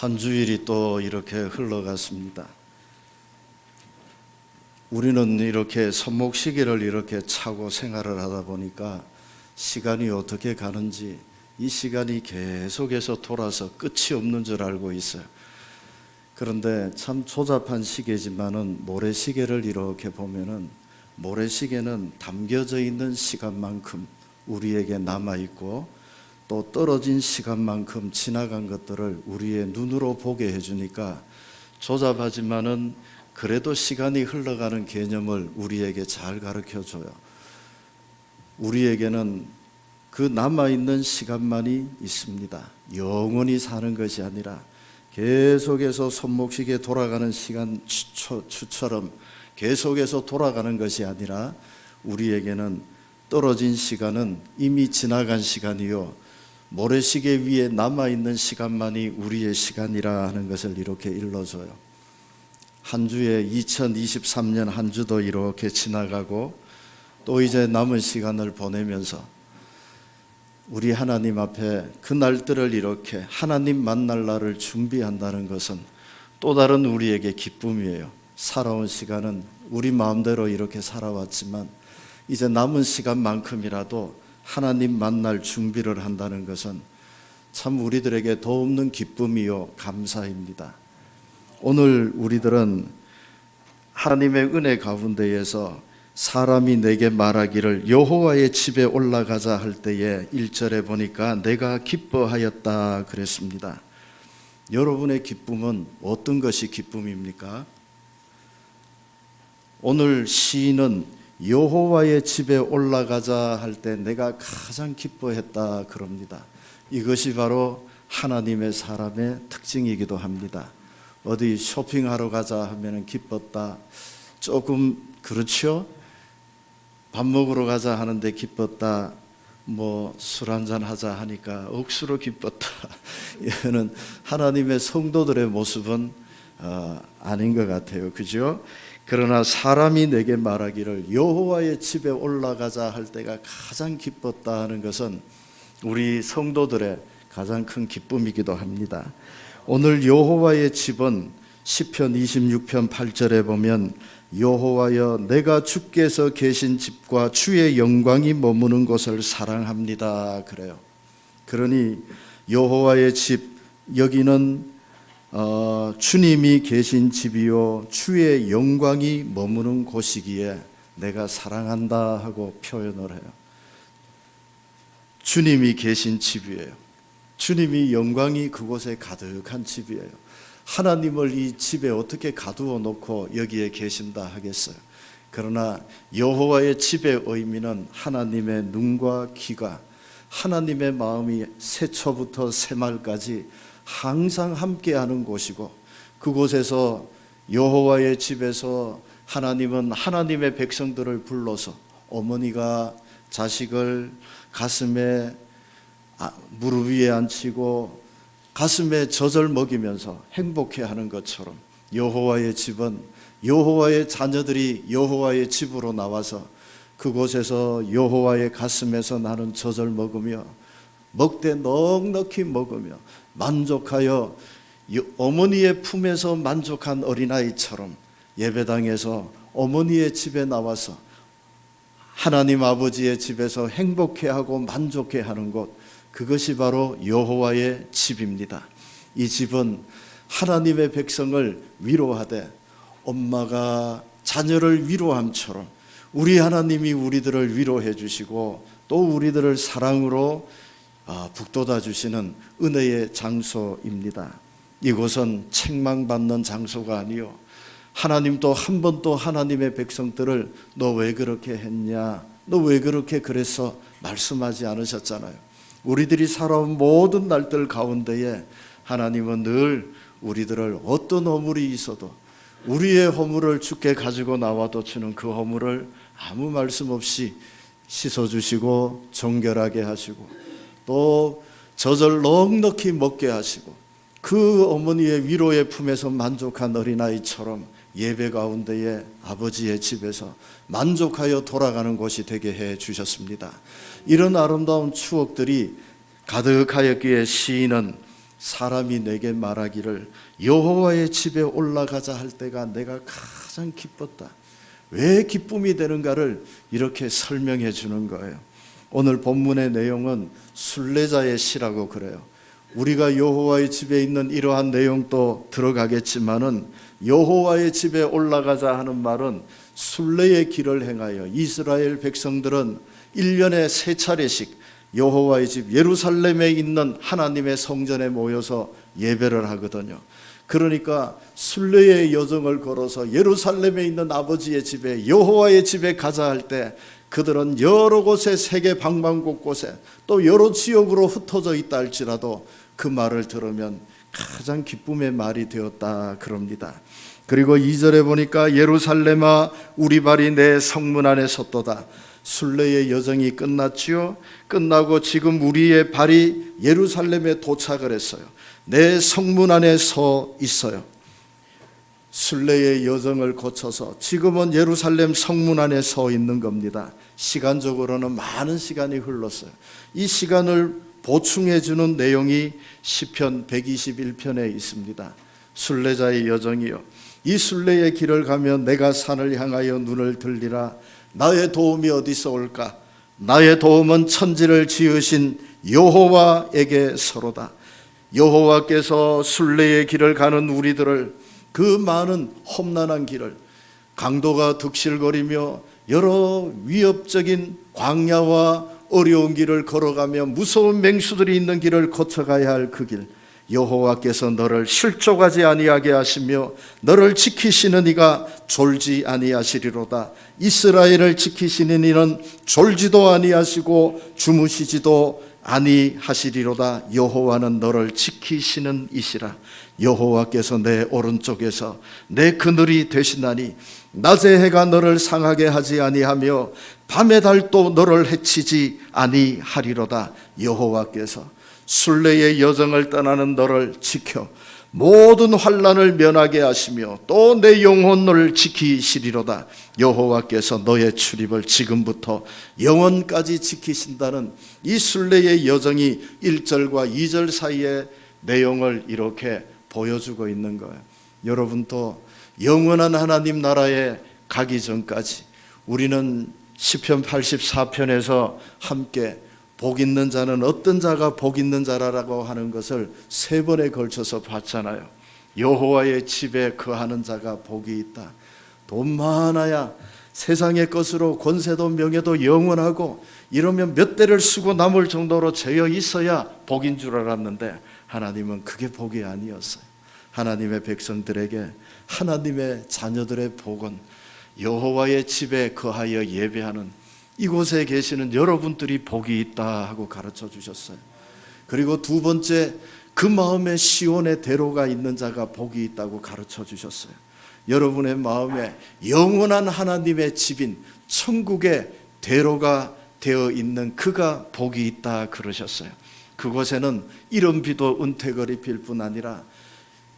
한 주일이 또 이렇게 흘러갔습니다. 우리는 이렇게 손목 시계를 이렇게 차고 생활을 하다 보니까 시간이 어떻게 가는지 이 시간이 계속해서 돌아서 끝이 없는 줄 알고 있어요. 그런데 참 조잡한 시계지만은 모래시계를 이렇게 보면은 모래시계는 담겨져 있는 시간만큼 우리에게 남아 있고 또 떨어진 시간만큼 지나간 것들을 우리의 눈으로 보게 해주니까 조잡하지만은 그래도 시간이 흘러가는 개념을 우리에게 잘 가르쳐 줘요. 우리에게는 그 남아있는 시간만이 있습니다. 영원히 사는 것이 아니라 계속해서 손목시계 돌아가는 시간 추처, 추처럼 계속해서 돌아가는 것이 아니라 우리에게는 떨어진 시간은 이미 지나간 시간이요. 모래시계 위에 남아 있는 시간만이 우리의 시간이라 하는 것을 이렇게 일러줘요. 한 주에 2023년 한 주도 이렇게 지나가고 또 이제 남은 시간을 보내면서 우리 하나님 앞에 그 날들을 이렇게 하나님 만날 날을 준비한다는 것은 또 다른 우리에게 기쁨이에요. 살아온 시간은 우리 마음대로 이렇게 살아왔지만 이제 남은 시간만큼이라도 하나님 만날 준비를 한다는 것은 참 우리들에게 더없는 기쁨이요 감사입니다. 오늘 우리들은 하나님의 은혜 가운데에서 사람이 내게 말하기를 여호와의 집에 올라가자 할 때에 1절에 보니까 내가 기뻐하였다 그랬습니다. 여러분의 기쁨은 어떤 것이 기쁨입니까? 오늘 시인은 여호와의 집에 올라가자 할 때 내가 가장 기뻐했다 그럽니다. 이것이 바로 하나님의 사람의 특징이기도 합니다. 어디 쇼핑하러 가자 하면은 기뻤다. 조금 그렇죠? 밥 먹으러 가자 하는데 기뻤다. 뭐 술 한잔 하자 하니까 억수로 기뻤다. 이거는 하나님의 성도들의 모습은 어, 아닌 것 같아요. 그죠? 그러나 사람이 내게 말하기를 여호와의 집에 올라가자 할 때가 가장 기뻤다 하는 것은 우리 성도들의 가장 큰 기쁨이기도 합니다. 오늘 여호와의 집은 시편 26편 8절에 보면 여호와여 내가 주께서 계신 집과 주의 영광이 머무는 곳을 사랑합니다 그래요. 그러니 여호와의 집 여기는 어, 주님이 계신 집이요 주의 영광이 머무는 곳이기에 내가 사랑한다 하고 표현을 해요. 주님이 계신 집이에요. 주님이 영광이 그곳에 가득한 집이에요. 하나님을 이 집에 어떻게 가두어 놓고 여기에 계신다 하겠어요. 그러나 여호와의 집의 의미는 하나님의 눈과 귀가 하나님의 마음이 새초부터 새말까지 항상 함께하는 곳이고 그곳에서 여호와의 집에서 하나님은 하나님의 백성들을 불러서 어머니가 자식을 가슴에 아, 무릎 위에 앉히고 가슴에 젖을 먹이면서 행복해 하는 것처럼 여호와의 집은 여호와의 자녀들이 여호와의 집으로 나와서 그곳에서 여호와의 가슴에서 나는 젖을 먹으며 먹되 넉넉히 먹으며 만족하여 어머니의 품에서 만족한 어린아이처럼 예배당에서 어머니의 집에 나와서 하나님 아버지의 집에서 행복해하고 만족해하는 곳 그것이 바로 여호와의 집입니다. 이 집은 하나님의 백성을 위로하되 엄마가 자녀를 위로함처럼 우리 하나님이 우리들을 위로해 주시고 또 우리들을 사랑으로 아, 북돋아 주시는 은혜의 장소입니다. 이곳은 책망받는 장소가 아니요. 하나님도 한번또 하나님의 백성들을 너 왜 그렇게 했냐? 너 왜 그렇게 그래서 말씀하지 않으셨잖아요. 우리들이 살아온 모든 날들 가운데에 하나님은 늘 우리들을 어떤 허물이 있어도 우리의 허물을 주께 가지고 나와도 주는 그 허물을 아무 말씀 없이 씻어주시고 정결하게 하시고 또 젖을 넉넉히 먹게 하시고 그 어머니의 위로의 품에서 만족한 어린아이처럼 예배 가운데에 아버지의 집에서 만족하여 돌아가는 곳이 되게 해 주셨습니다. 이런 아름다운 추억들이 가득하였기에 시인은 사람이 내게 말하기를 여호와의 집에 올라가자 할 때가 내가 가장 기뻤다. 왜 기쁨이 되는가를 이렇게 설명해 주는 거예요. 오늘 본문의 내용은 순례자의 시라고 그래요. 우리가 여호와의 집에 있는 이러한 내용도 들어가겠지만은 여호와의 집에 올라가자 하는 말은 순례의 길을 행하여 이스라엘 백성들은 1년에 세 차례씩 여호와의 집 예루살렘에 있는 하나님의 성전에 모여서 예배를 하거든요. 그러니까 순례의 여정을 걸어서 예루살렘에 있는 아버지의 집에 여호와의 집에 가자 할 때 그들은 여러 곳에 세계 방방 곳곳에 또 여러 지역으로 흩어져 있다 할지라도 그 말을 들으면 가장 기쁨의 말이 되었다 그럽니다. 그리고 2절에 보니까 예루살렘아 우리 발이 내 성문 안에 섰도다. 순례의 여정이 끝났지요. 끝나고 지금 우리의 발이 예루살렘에 도착을 했어요. 내 성문 안에 서 있어요. 순례의 여정을 거쳐서 지금은 예루살렘 성문 안에 서 있는 겁니다. 시간적으로는 많은 시간이 흘렀어요. 이 시간을 보충해 주는 내용이 시편 121편에 있습니다. 순례자의 여정이요. 이 순례의 길을 가면 내가 산을 향하여 눈을 들리라. 나의 도움이 어디서 올까? 나의 도움은 천지를 지으신 여호와에게 서로다. 여호와께서 순례의 길을 가는 우리들을 그 많은 험난한 길을 강도가 득실거리며 여러 위협적인 광야와 어려운 길을 걸어가며 무서운 맹수들이 있는 길을 거쳐가야 할 그 길. 여호와께서 너를 실족하지 아니하게 하시며 너를 지키시는 이가 졸지 아니하시리로다. 이스라엘을 지키시는 이는 졸지도 아니하시고 주무시지도 아니하시리로다. 여호와는 너를 지키시는 이시라. 여호와께서 내 오른쪽에서 내 그늘이 되시나니 낮의 해가 너를 상하게 하지 아니하며 밤의 달도 너를 해치지 아니하리로다. 여호와께서 순례의 여정을 떠나는 너를 지켜 모든 환란을 면하게 하시며 또 내 영혼을 지키시리로다. 여호와께서 너의 출입을 지금부터 영원까지 지키신다는 이 순례의 여정이 1절과 2절 사이의 내용을 이렇게 보여주고 있는 거예요. 여러분도 영원한 하나님 나라에 가기 전까지 우리는 시편 84편에서 함께 복 있는 자는 어떤 자가 복 있는 자라고 하는 것을 세 번에 걸쳐서 봤잖아요. 여호와의 집에 거하는 자가 복이 있다. 돈 많아야 세상의 것으로 권세도 명예도 영원하고 이러면 몇 대를 쓰고 남을 정도로 죄어 있어야 복인 줄 알았는데 하나님은 그게 복이 아니었어요. 하나님의 백성들에게 하나님의 자녀들의 복은 여호와의 집에 거하여 예배하는 이곳에 계시는 여러분들이 복이 있다 하고 가르쳐 주셨어요. 그리고 두 번째 그 마음에 시온의 대로가 있는 자가 복이 있다고 가르쳐 주셨어요. 여러분의 마음에 영원한 하나님의 집인 천국의 대로가 되어 있는 그가 복이 있다 그러셨어요. 그곳에는 이런 비도 은퇴거리 빌 뿐 아니라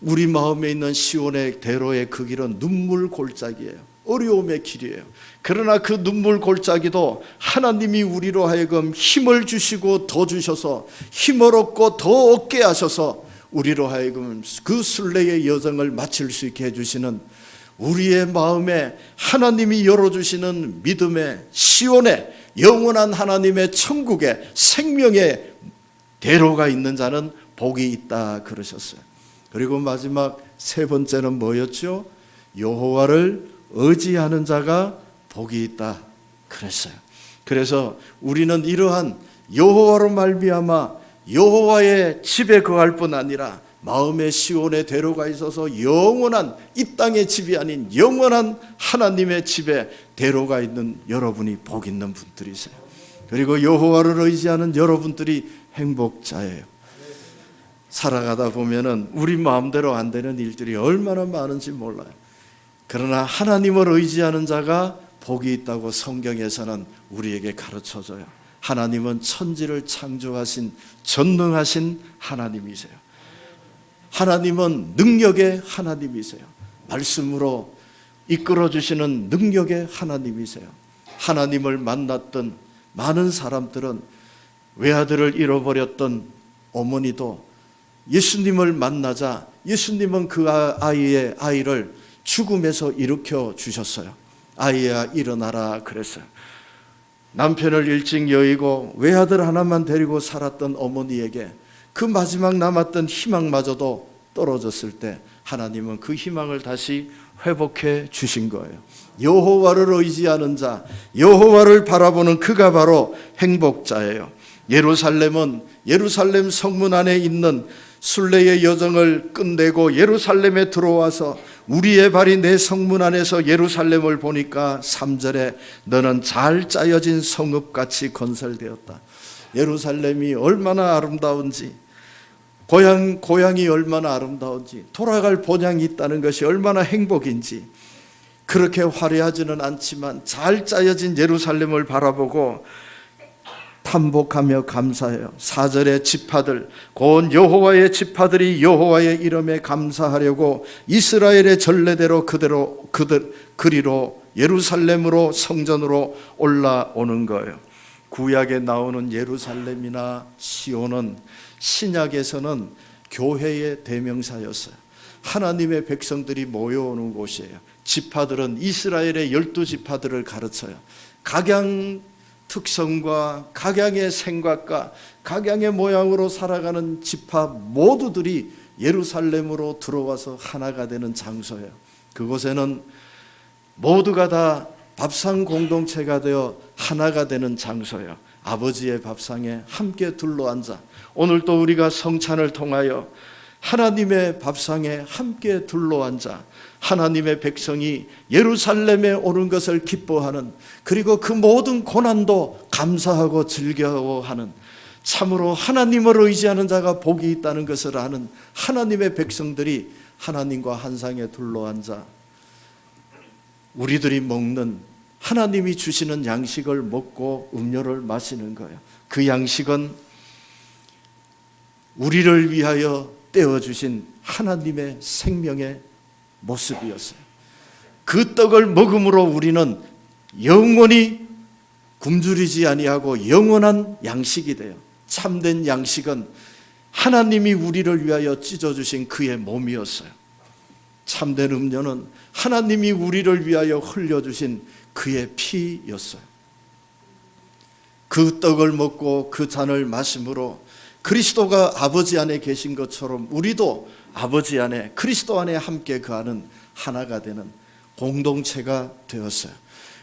우리 마음에 있는 시온의 대로의 그 길은 눈물 골짜기예요. 어려움의 길이에요. 그러나 그 눈물 골짜기도 하나님이 우리로 하여금 힘을 주시고 더 주셔서 힘을 얻고 더 얻게 하셔서 우리로 하여금 그 순례의 여정을 마칠 수 있게 해주시는 우리의 마음에 하나님이 열어주시는 믿음의 시온의 영원한 하나님의 천국의 생명의 대로가 있는 자는 복이 있다 그러셨어요. 그리고 마지막 세 번째는 뭐였죠? 여호와를 의지하는 자가 복이 있다 그랬어요. 그래서 우리는 이러한 여호와로 말미암아 여호와의 집에 거할 뿐 아니라 마음의 시온의 대로가 있어서 영원한 이 땅의 집이 아닌 영원한 하나님의 집에 대로가 있는 여러분이 복 있는 분들이세요. 그리고 여호와를 의지하는 여러분들이 행복자예요. 살아가다 보면은 우리 마음대로 안 되는 일들이 얼마나 많은지 몰라요. 그러나 하나님을 의지하는 자가 복이 있다고 성경에서는 우리에게 가르쳐 줘요. 하나님은 천지를 창조하신 전능하신 하나님이세요. 하나님은 능력의 하나님이세요. 말씀으로 이끌어 주시는 능력의 하나님이세요. 하나님을 만났던 많은 사람들은 외아들을 잃어버렸던 어머니도 예수님을 만나자 예수님은 그 아- 아이의 아이를 죽음에서 일으켜 주셨어요. 아이야 일어나라 그랬어요. 남편을 일찍 여의고 외아들 하나만 데리고 살았던 어머니에게 그 마지막 남았던 희망마저도 떨어졌을 때 하나님은 그 희망을 다시 회복해 주신 거예요. 여호와를 의지하는 자, 여호와를 바라보는 그가 바로 행복자예요. 예루살렘은 예루살렘 성문 안에 있는 순례의 여정을 끝내고 예루살렘에 들어와서 우리의 발이 내 성문 안에서 예루살렘을 보니까 3절에 너는 잘 짜여진 성읍같이 건설되었다. 예루살렘이 얼마나 아름다운지 고향 고향이 얼마나 아름다운지 돌아갈 본향이 있다는 것이 얼마나 행복인지 그렇게 화려하지는 않지만 잘 짜여진 예루살렘을 바라보고 탐복하며 감사해요. 사절의 지파들, 곧 여호와의 지파들이 여호와의 이름에 감사하려고 이스라엘의 전례대로 그대로 그들 그리로 예루살렘으로 성전으로 올라오는 거예요. 구약에 나오는 예루살렘이나 시온은 신약에서는 교회의 대명사였어요. 하나님의 백성들이 모여오는 곳이에요. 지파들은 이스라엘의 열두 지파들을 가르쳐요. 각양 특성과 각양의 생각과 각양의 모양으로 살아가는 지파 모두들이 예루살렘으로 들어와서 하나가 되는 장소예요. 그곳에는 모두가 다 밥상 공동체가 되어 하나가 되는 장소예요. 아버지의 밥상에 함께 둘러앉아 오늘 또 우리가 성찬을 통하여 하나님의 밥상에 함께 둘러앉아 하나님의 백성이 예루살렘에 오는 것을 기뻐하는 그리고 그 모든 고난도 감사하고 즐겨하는 참으로 하나님을 의지하는 자가 복이 있다는 것을 아는 하나님의 백성들이 하나님과 한 상에 둘러앉아 우리들이 먹는 하나님이 주시는 양식을 먹고 음료를 마시는 거예요. 그 양식은 우리를 위하여 떼어 주신 하나님의 생명의 모습이었어요. 그 떡을 먹음으로 우리는 영원히 굶주리지 아니하고 영원한 양식이 돼요. 참된 양식은 하나님이 우리를 위하여 찢어 주신 그의 몸이었어요. 참된 음료는 하나님이 우리를 위하여 흘려 주신 그의 피였어요. 그 떡을 먹고 그 잔을 마심으로 그리스도가 아버지 안에 계신 것처럼 우리도 아버지 안에 그리스도 안에 함께 거하는 하나가 되는 공동체가 되었어요.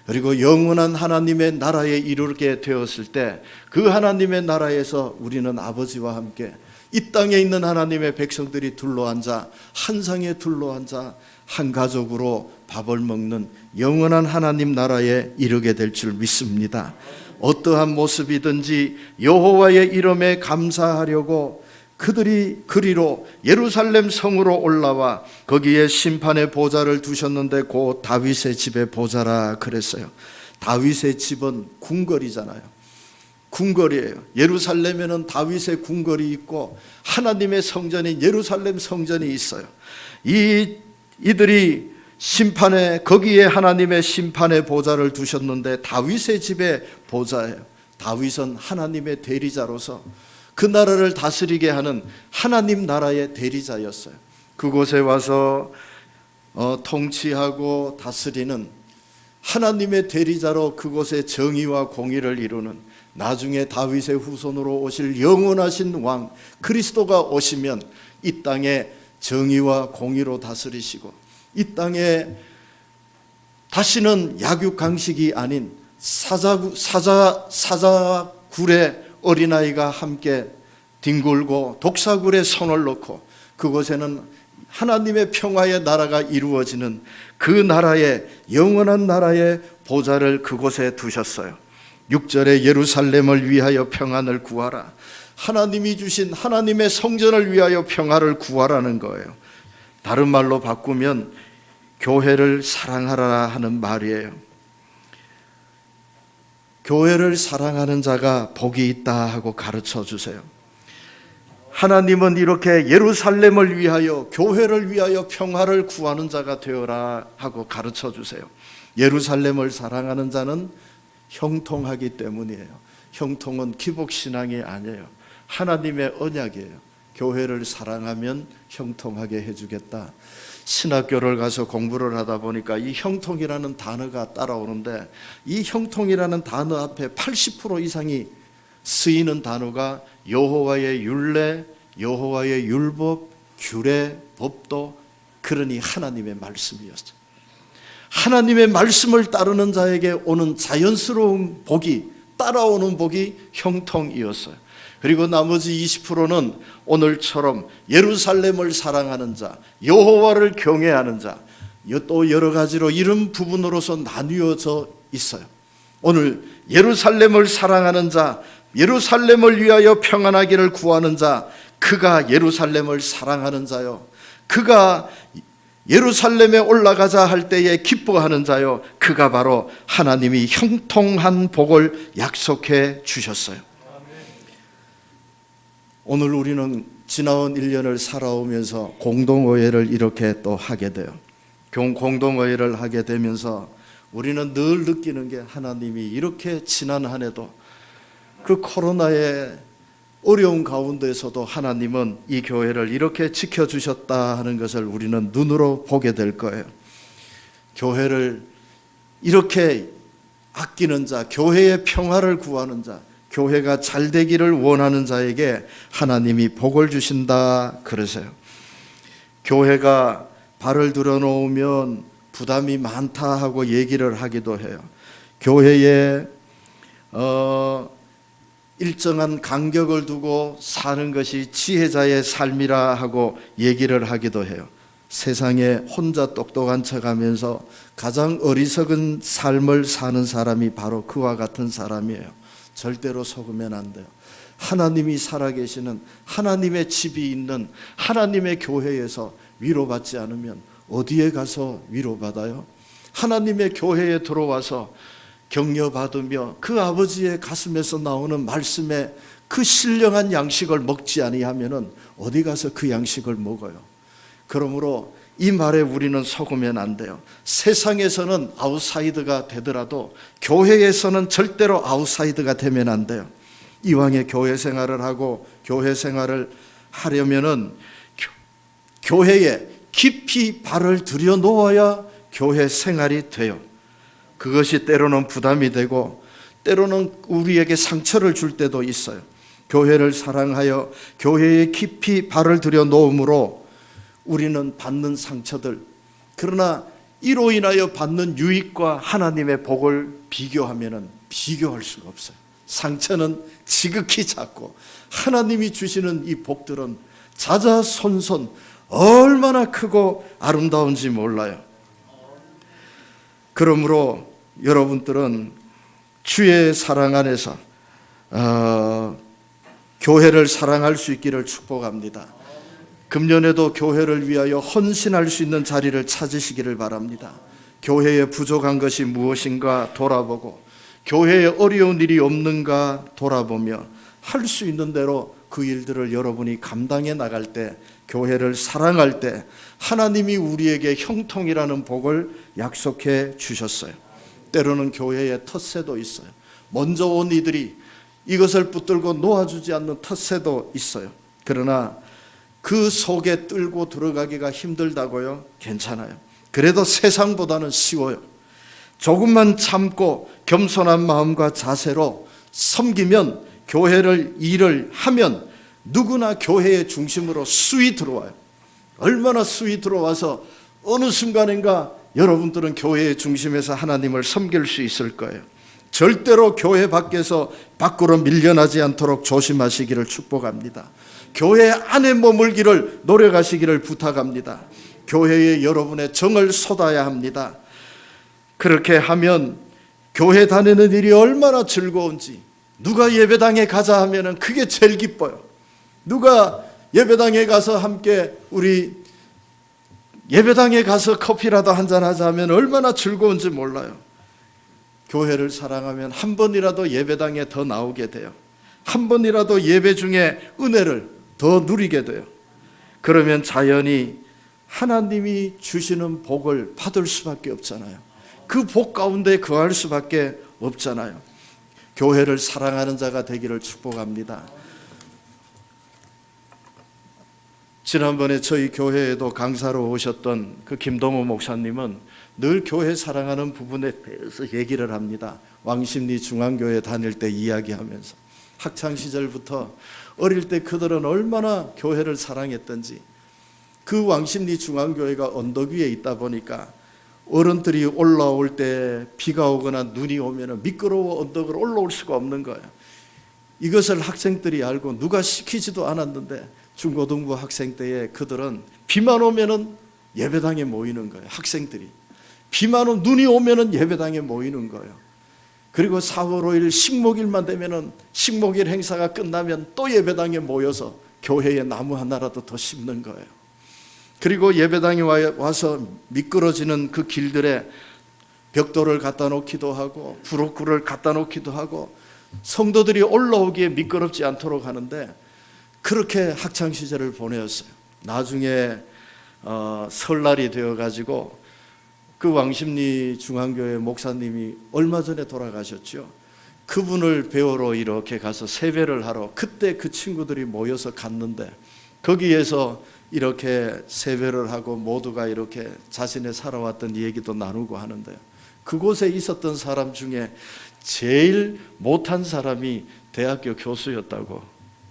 그리고 영원한 하나님의 나라에 이르게 되었을 때 그 하나님의 나라에서 우리는 아버지와 함께 이 땅에 있는 하나님의 백성들이 둘러앉아 한 상에 둘러앉아 한 가족으로 밥을 먹는 영원한 하나님 나라에 이르게 될 줄 믿습니다. 어떠한 모습이든지 여호와의 이름에 감사하려고 그들이 그리로 예루살렘 성으로 올라와 거기에 심판의 보좌를 두셨는데 곧 다윗의 집에 보좌라 그랬어요. 다윗의 집은 궁궐이잖아요. 궁궐이에요. 예루살렘에는 다윗의 궁궐이 있고 하나님의 성전인 예루살렘 성전이 있어요. 이 이들이 심판에 거기에 하나님의 심판의 보좌를 두셨는데 다윗의 집에 보좌예요. 다윗은 하나님의 대리자로서 그 나라를 다스리게 하는 하나님 나라의 대리자였어요. 그곳에 와서 어, 통치하고 다스리는 하나님의 대리자로 그곳에 정의와 공의를 이루는 나중에 다윗의 후손으로 오실 영원하신 왕 그리스도가 오시면 이 땅에 정의와 공의로 다스리시고 이 땅에 다시는 약육강식이 아닌 사자 사자 사자굴의 어린아이가 함께 뒹굴고 독사굴에 손을 놓고 그곳에는 하나님의 평화의 나라가 이루어지는 그 나라의 영원한 나라의 보좌를 그곳에 두셨어요. 6절에 예루살렘을 위하여 평안을 구하라. 하나님이 주신 하나님의 성전을 위하여 평화를 구하라는 거예요. 다른 말로 바꾸면 교회를 사랑하라 하는 말이에요. 교회를 사랑하는 자가 복이 있다 하고 가르쳐 주세요. 하나님은 이렇게 예루살렘을 위하여 교회를 위하여 평화를 구하는 자가 되어라 하고 가르쳐 주세요. 예루살렘을 사랑하는 자는 형통하기 때문이에요. 형통은 기복 신앙이 아니에요. 하나님의 언약이에요. 교회를 사랑하면 형통하게 해주겠다. 신학교를 가서 공부를 하다 보니까 이 형통이라는 단어가 따라오는데 이 형통이라는 단어 앞에 80% 이상이 쓰이는 단어가 여호와의 율례, 여호와의 율법, 규례, 법도 그러니 하나님의 말씀이었죠. 하나님의 말씀을 따르는 자에게 오는 자연스러운 복이 따라오는 복이 형통이었어요. 그리고 나머지 20%는 오늘처럼 예루살렘을 사랑하는 자, 여호와를 경외하는 자, 또 여러 가지로 이런 부분으로서 나뉘어져 있어요. 오늘 예루살렘을 사랑하는 자, 예루살렘을 위하여 평안하기를 구하는 자, 그가 예루살렘을 사랑하는 자요. 그가 예루살렘에 올라가자 할 때에 기뻐하는 자요. 그가 바로 하나님이 형통한 복을 약속해 주셨어요. 오늘 우리는 지나온 1년을 살아오면서 공동의회를 이렇게 또 하게 돼요. 공- 공동의회를 하게 되면서 우리는 늘 느끼는 게 하나님이 이렇게 지난 한 해도 그 코로나의 어려운 가운데서도 하나님은 이 교회를 이렇게 지켜주셨다 하는 것을 우리는 눈으로 보게 될 거예요. 교회를 이렇게 아끼는 자, 교회의 평화를 구하는 자, 교회가 잘 되기를 원하는 자에게 하나님이 복을 주신다 그러세요. 교회가 발을 들어놓으면 부담이 많다 하고 얘기를 하기도 해요. 교회에 어, 일정한 간격을 두고 사는 것이 지혜자의 삶이라 하고 얘기를 하기도 해요. 세상에 혼자 똑똑한 척 하면서 가장 어리석은 삶을 사는 사람이 바로 그와 같은 사람이에요. 절대로 속으면 안 돼요. 하나님이 살아계시는 하나님의 집이 있는 하나님의 교회에서 위로받지 않으면 어디에 가서 위로받아요? 하나님의 교회에 들어와서 격려받으며 그 아버지의 가슴에서 나오는 말씀에 그 신령한 양식을 먹지 아니하면은 어디 가서 그 양식을 먹어요. 그러므로 이 말에 우리는 속으면 안 돼요. 세상에서는 아웃사이드가 되더라도 교회에서는 절대로 아웃사이드가 되면 안 돼요. 이왕에 교회 생활을 하고 교회 생활을 하려면은 교- 교회에 깊이 발을 들여 놓아야 교회 생활이 돼요. 그것이 때로는 부담이 되고 때로는 우리에게 상처를 줄 때도 있어요. 교회를 사랑하여 교회에 깊이 발을 들여 놓음으로 우리는 받는 상처들 그러나 이로 인하여 받는 유익과 하나님의 복을 비교하면은 비교할 수가 없어요. 상처는 지극히 작고 하나님이 주시는 이 복들은 자자손손 얼마나 크고 아름다운지 몰라요. 그러므로 여러분들은 주의 사랑 안에서 어, 교회를 사랑할 수 있기를 축복합니다. 금년에도 교회를 위하여 헌신할 수 있는 자리를 찾으시기를 바랍니다. 교회에 부족한 것이 무엇인가 돌아보고 교회에 어려운 일이 없는가 돌아보며 할 수 있는 대로 그 일들을 여러분이 감당해 나갈 때 교회를 사랑할 때 하나님이 우리에게 형통이라는 복을 약속해 주셨어요. 때로는 교회에 텃세도 있어요. 먼저 온 이들이 이것을 붙들고 놓아주지 않는 텃세도 있어요. 그러나 그 속에 뚫고 들어가기가 힘들다고요? 괜찮아요. 그래도 세상보다는 쉬워요. 조금만 참고 겸손한 마음과 자세로 섬기면 교회를 일을 하면 누구나 교회의 중심으로 수위 들어와요. 얼마나 수위 들어와서 어느 순간인가 여러분들은 교회의 중심에서 하나님을 섬길 수 있을 거예요. 절대로 교회 밖에서 밖으로 밀려나지 않도록 조심하시기를 축복합니다. 교회 안에 머물기를 노력하시기를 부탁합니다. 교회에 여러분의 정을 쏟아야 합니다. 그렇게 하면 교회 다니는 일이 얼마나 즐거운지 누가 예배당에 가자 하면은 그게 제일 기뻐요. 누가 예배당에 가서 함께 우리 예배당에 가서 커피라도 한잔 하자 하면 얼마나 즐거운지 몰라요. 교회를 사랑하면 한 번이라도 예배당에 더 나오게 돼요. 한 번이라도 예배 중에 은혜를 더 누리게 돼요. 그러면 자연히 하나님이 주시는 복을 받을 수밖에 없잖아요. 그 복 가운데 거할 수밖에 없잖아요. 교회를 사랑하는 자가 되기를 축복합니다. 지난번에 저희 교회에도 강사로 오셨던 그 김동호 목사님은 늘 교회 사랑하는 부분에 대해서 얘기를 합니다. 왕십리 중앙교회 다닐 때 이야기하면서 학창 시절부터 어릴 때 그들은 얼마나 교회를 사랑했던지 그 왕십리 중앙교회가 언덕 위에 있다 보니까 어른들이 올라올 때 비가 오거나 눈이 오면 미끄러워 언덕을 올라올 수가 없는 거예요. 이것을 학생들이 알고 누가 시키지도 않았는데 중고등부 학생 때에 그들은 비만 오면은 예배당에 모이는 거예요. 학생들이 비만 오 눈이 오면은 예배당에 모이는 거예요. 그리고 4월 5일 식목일만 되면은 식목일 행사가 끝나면 또 예배당에 모여서 교회에 나무 하나라도 더 심는 거예요. 그리고 예배당에 와- 와서 미끄러지는 그 길들에 벽돌을 갖다 놓기도 하고 부록구를 갖다 놓기도 하고 성도들이 올라오기에 미끄럽지 않도록 하는데 그렇게 학창 시절을 보내었어요. 나중에 어, 설날이 되어 가지고 그 왕십리 중앙교회 목사님이 얼마 전에 돌아가셨죠. 그분을 배우러 이렇게 가서 세배를 하러 그때 그 친구들이 모여서 갔는데 거기에서 이렇게 세배를 하고 모두가 이렇게 자신의 살아왔던 얘기도 나누고 하는데요. 그곳에 있었던 사람 중에 제일 못한 사람이 대학교 교수였다고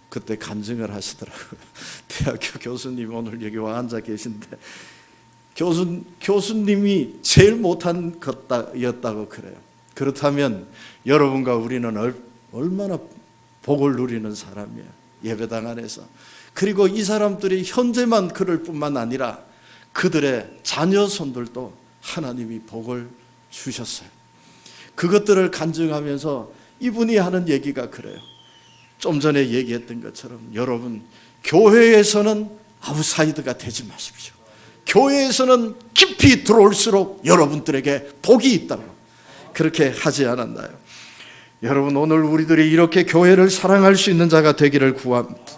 그때 간증을 하시더라고요. 대학교 교수님 오늘 여기 와 앉아 계신데 교수, 교수님이 제일 못한 것이었다고 그래요. 그렇다면 여러분과 우리는 얼, 얼마나 복을 누리는 사람이에요. 예배당 안에서. 그리고 이 사람들이 현재만 그럴 뿐만 아니라 그들의 자녀 손들도 하나님이 복을 주셨어요. 그것들을 간증하면서 이분이 하는 얘기가 그래요. 좀 전에 얘기했던 것처럼 여러분 교회에서는 아웃사이드가 되지 마십시오. 교회에서는 깊이 들어올수록 여러분들에게 복이 있다고 그렇게 하지 않았나요? 여러분 오늘 우리들이 이렇게 교회를 사랑할 수 있는 자가 되기를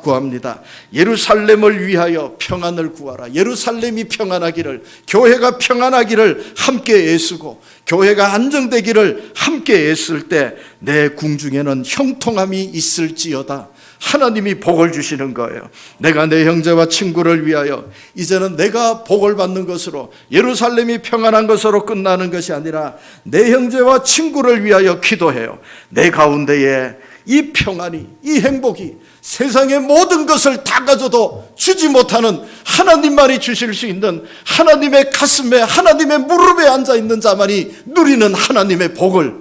구합니다. 예루살렘을 위하여 평안을 구하라. 예루살렘이 평안하기를 교회가 평안하기를 함께 애쓰고 교회가 안정되기를 함께 애쓸 때 내 궁중에는 형통함이 있을지어다. 하나님이 복을 주시는 거예요. 내가 내 형제와 친구를 위하여 이제는 내가 복을 받는 것으로 예루살렘이 평안한 것으로 끝나는 것이 아니라 내 형제와 친구를 위하여 기도해요. 내 가운데에 이 평안이 이 행복이 세상의 모든 것을 다 가져도 주지 못하는 하나님만이 주실 수 있는 하나님의 가슴에 하나님의 무릎에 앉아 있는 자만이 누리는 하나님의 복을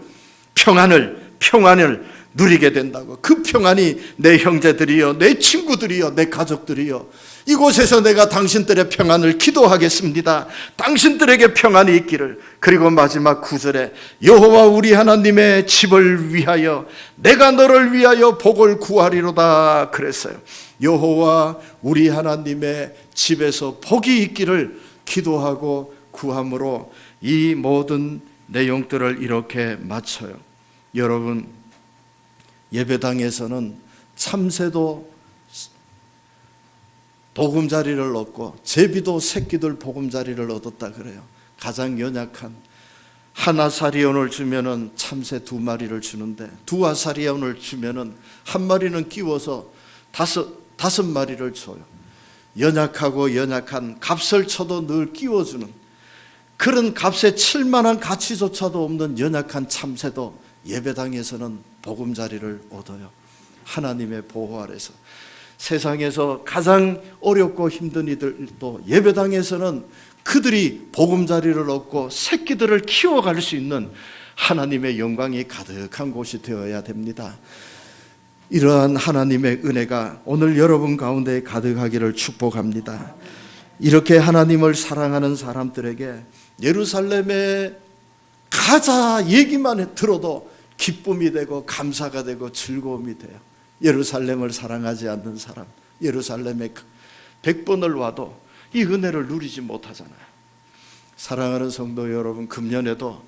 평안을 평안을 누리게 된다고. 그 평안이 내 형제들이요, 내 친구들이요, 내 가족들이요. 이곳에서 내가 당신들의 평안을 기도하겠습니다. 당신들에게 평안이 있기를. 그리고 마지막 구절에 여호와 우리 하나님의 집을 위하여 내가 너를 위하여 복을 구하리로다 그랬어요. 여호와 우리 하나님의 집에서 복이 있기를 기도하고 구함으로 이 모든 내용들을 이렇게 맞춰요. 여러분 예배당에서는 참새도 보금자리를 얻고 제비도 새끼들 보금자리를 얻었다 그래요. 가장 연약한 하나사리온을 주면은 참새 두 마리를 주는데 두 아사리온을 주면은 한 마리는 끼워서 다섯 다섯 마리를 줘요. 연약하고 연약한 값을 쳐도 늘 끼워주는 그런 값에 칠 만한 가치조차도 없는 연약한 참새도 예배당에서는 보금자리를 얻어요. 하나님의 보호 아래서 세상에서 가장 어렵고 힘든 이들도 예배당에서는 그들이 보금자리를 얻고 새끼들을 키워갈 수 있는 하나님의 영광이 가득한 곳이 되어야 됩니다. 이러한 하나님의 은혜가 오늘 여러분 가운데 가득하기를 축복합니다. 이렇게 하나님을 사랑하는 사람들에게 예루살렘에 가자 얘기만 해 들어도 기쁨이 되고 감사가 되고 즐거움이 돼요. 예루살렘을 사랑하지 않는 사람, 예루살렘에 백 번을 와도 이 은혜를 누리지 못하잖아요. 사랑하는 성도 여러분, 금년에도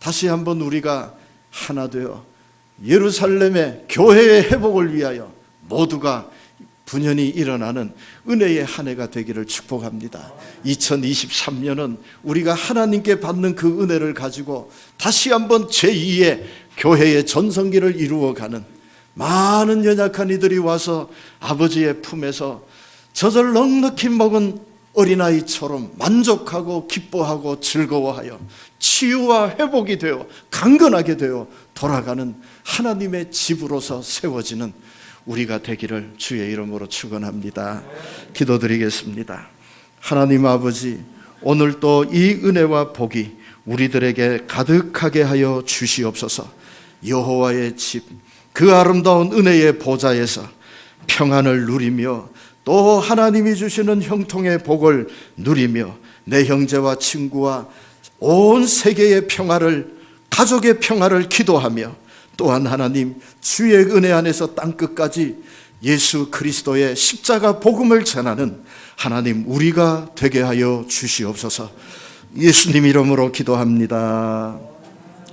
다시 한번 우리가 하나 되어 예루살렘의 교회의 회복을 위하여 모두가 분연히 일어나는 은혜의 한 해가 되기를 축복합니다. 2023년은 우리가 하나님께 받는 그 은혜를 가지고 다시 한번 제2의 교회의 전성기를 이루어가는 많은 연약한 이들이 와서 아버지의 품에서 젖을 넉넉히 먹은 어린아이처럼 만족하고 기뻐하고 즐거워하여 치유와 회복이 되어 강건하게 되어 돌아가는 하나님의 집으로서 세워지는 우리가 되기를 주의 이름으로 축원합니다. 기도드리겠습니다. 하나님 아버지 오늘 또이 은혜와 복이 우리들에게 가득하게 하여 주시옵소서. 여호와의 집 그 아름다운 은혜의 보좌에서 평안을 누리며 또 하나님이 주시는 형통의 복을 누리며 내 형제와 친구와 온 세계의 평화를 가족의 평화를 기도하며 또한 하나님 주의 은혜 안에서 땅 끝까지 예수 그리스도의 십자가 복음을 전하는 하나님 우리가 되게 하여 주시옵소서. 예수님 이름으로 기도합니다.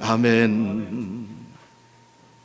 아멘.